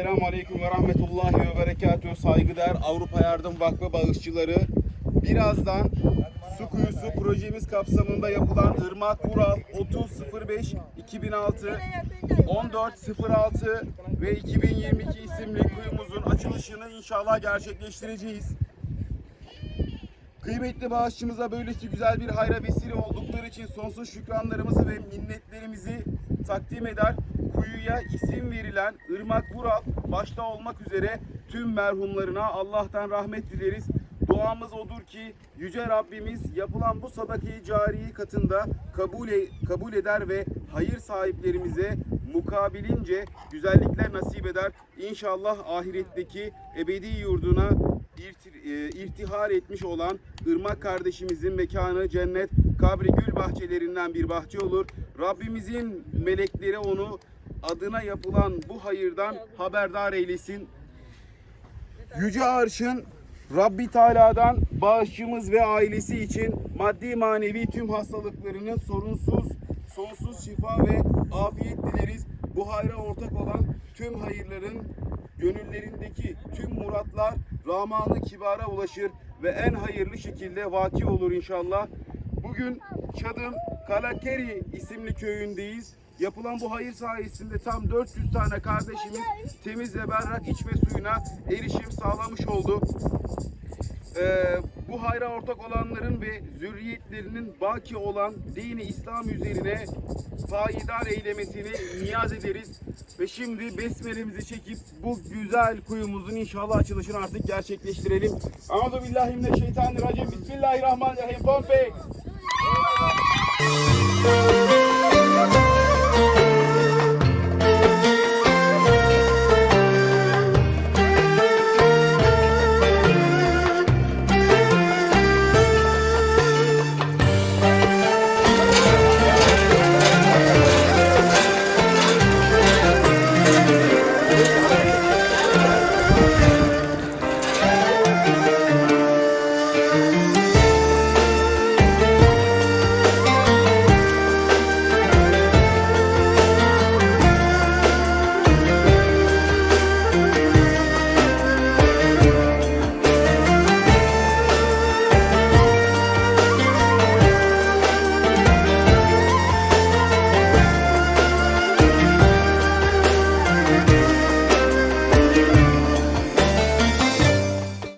Aleyküm ve Rahmetullahi ve Berekatühü saygıdeğer Avrupa Yardım Vakfı bağışçıları. Birazdan su kuyusu projemiz kapsamında yapılan Irmak Vural 3005 2006 1406 ve 2022 isimli kuyumuzun açılışını inşallah gerçekleştireceğiz. Kıymetli bağışçımıza böylesi güzel bir hayra vesile oldukları için sonsuz şükranlarımızı ve minnetlerimizi takdim eder. Kuyuya isim verilen Irmak Vural başta olmak üzere tüm merhumlarına Allah'tan rahmet dileriz. Duamız odur ki Yüce Rabbimiz yapılan bu sadakayı cariyi katında kabul, e- kabul eder ve hayır sahiplerimize mukabilince güzellikler nasip eder. İnşallah ahiretteki ebedi yurduna e, irtihal etmiş olan Irmak kardeşimizin mekanı cennet, kabri gül bahçelerinden bir bahçe olur. Rabbimizin melekleri onu adına yapılan bu hayırdan haberdar eylesin. Yüce Arş'ın Rabbi Teala'dan bağışçımız ve ailesi için maddi manevi tüm hastalıklarının sorunsuz, sonsuz şifa ve afiyet dileriz. Bu hayra ortak olan tüm hayırların gönüllerindeki tüm muratlar Rahmanı Kibar'a ulaşır ve en hayırlı şekilde vaki olur inşallah. Bugün Çad'ın Kalakeri isimli köyündeyiz. Yapılan bu hayır sayesinde tam 400 tane kardeşimiz temiz ve berrak içme suyuna erişim sağlamış oldu. Ee, bu hayra ortak olanların ve zürriyetlerinin baki olan dini İslam üzerine payidar eylemesini niyaz ederiz. Ve şimdi besmelemizi çekip bu güzel kuyumuzun inşallah açılışını artık gerçekleştirelim. Euzu billahi mineşşeytanirracim. Bismillahirrahmanirrahim. Pompey.